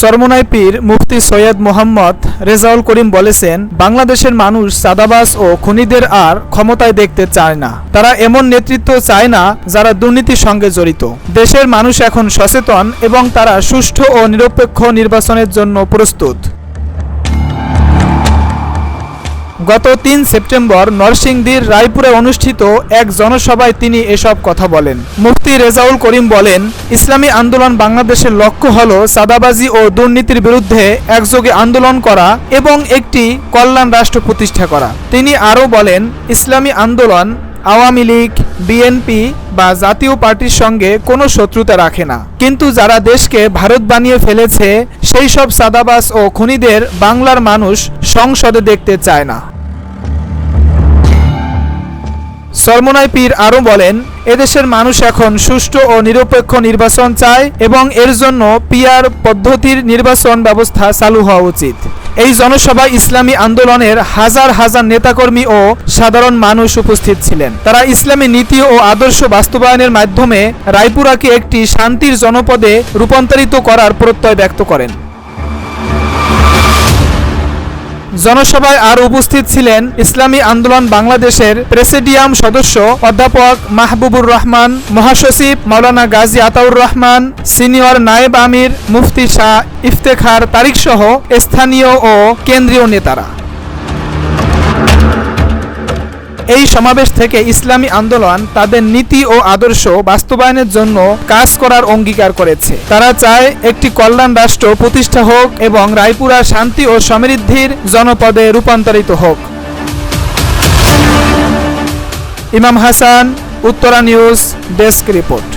সরমনাই পীর মুফতি সৈয়দ মোহাম্মদ রেজাউল করিম বলেছেন, বাংলাদেশের মানুষ সাদাবাস ও খনিদের আর ক্ষমতায় দেখতে চায় না। তারা এমন নেতৃত্ব চায় না যারা দুর্নীতির সঙ্গে জড়িত। দেশের মানুষ এখন সচেতন এবং তারা সুষ্ঠু ও নিরপেক্ষ নির্বাচনের জন্য প্রস্তুত। গত তিন সেপ্টেম্বর নরসিংদীর রায়পুরে অনুষ্ঠিত এক জনসভায় তিনি এসব কথা বলেন। মুফতি রেজাউল করিম বলেন, ইসলামী আন্দোলন বাংলাদেশের লক্ষ্য হল সাদাবাজি ও দুর্নীতির বিরুদ্ধে একযোগে আন্দোলন করা এবং একটি কল্যাণ রাষ্ট্র প্রতিষ্ঠা করা। তিনি আরও বলেন, ইসলামী আন্দোলন আওয়ামী লীগ, বিএনপি বা জাতীয় পার্টির সঙ্গে কোনো শত্রুতা রাখে না। কিন্তু যারা দেশকে ভারত বানিয়ে ফেলেছে, সেই সব সাদাবাস ও খুনিদের বাংলার মানুষ সংসদে দেখতে চায় না। সরমনাই পীর আরও বলেন, এদেশের মানুষ এখন সুষ্ঠু ও নিরপেক্ষ নির্বাচন চায় এবং এর জন্য পিআর পদ্ধতির নির্বাচন ব্যবস্থা চালু হওয়া উচিত। এই জনসভায় ইসলামী আন্দোলনের হাজার হাজার নেতাকর্মী ও সাধারণ মানুষ উপস্থিত ছিলেন। তারা ইসলামী নীতি ও আদর্শ বাস্তবায়নের মাধ্যমে রায়পুরাকে একটি শান্তির জনপদে রূপান্তরিত করার প্রত্যয় ব্যক্ত করেন। জনসভায় আর উপস্থিত ছিলেন ইসলামী আন্দোলন বাংলাদেশের প্রেসিডিয়াম সদস্য অধ্যাপক মাহবুবুর রহমান, মহাসচিব মাওলানা গাজী আতাউর রহমান, সিনিয়র নায়েব আমির, মুফতি শাহ ইফতেখার তারিক সহ স্থানীয় ও কেন্দ্রীয় নেতারা। এই সমাবেশ থেকে ইসলামী আন্দোলন তাদের নীতি ও আদর্শ বাস্তবায়নের জন্য কাজ করার অঙ্গীকার করেছে। তারা চায় একটি কল্যাণ রাষ্ট্র প্রতিষ্ঠা হোক এবং রায়পুরা শান্তি ও সমৃদ্ধির জনপদে রূপান্তরিত হোক। Imam Hasan, Uttara news, desk report.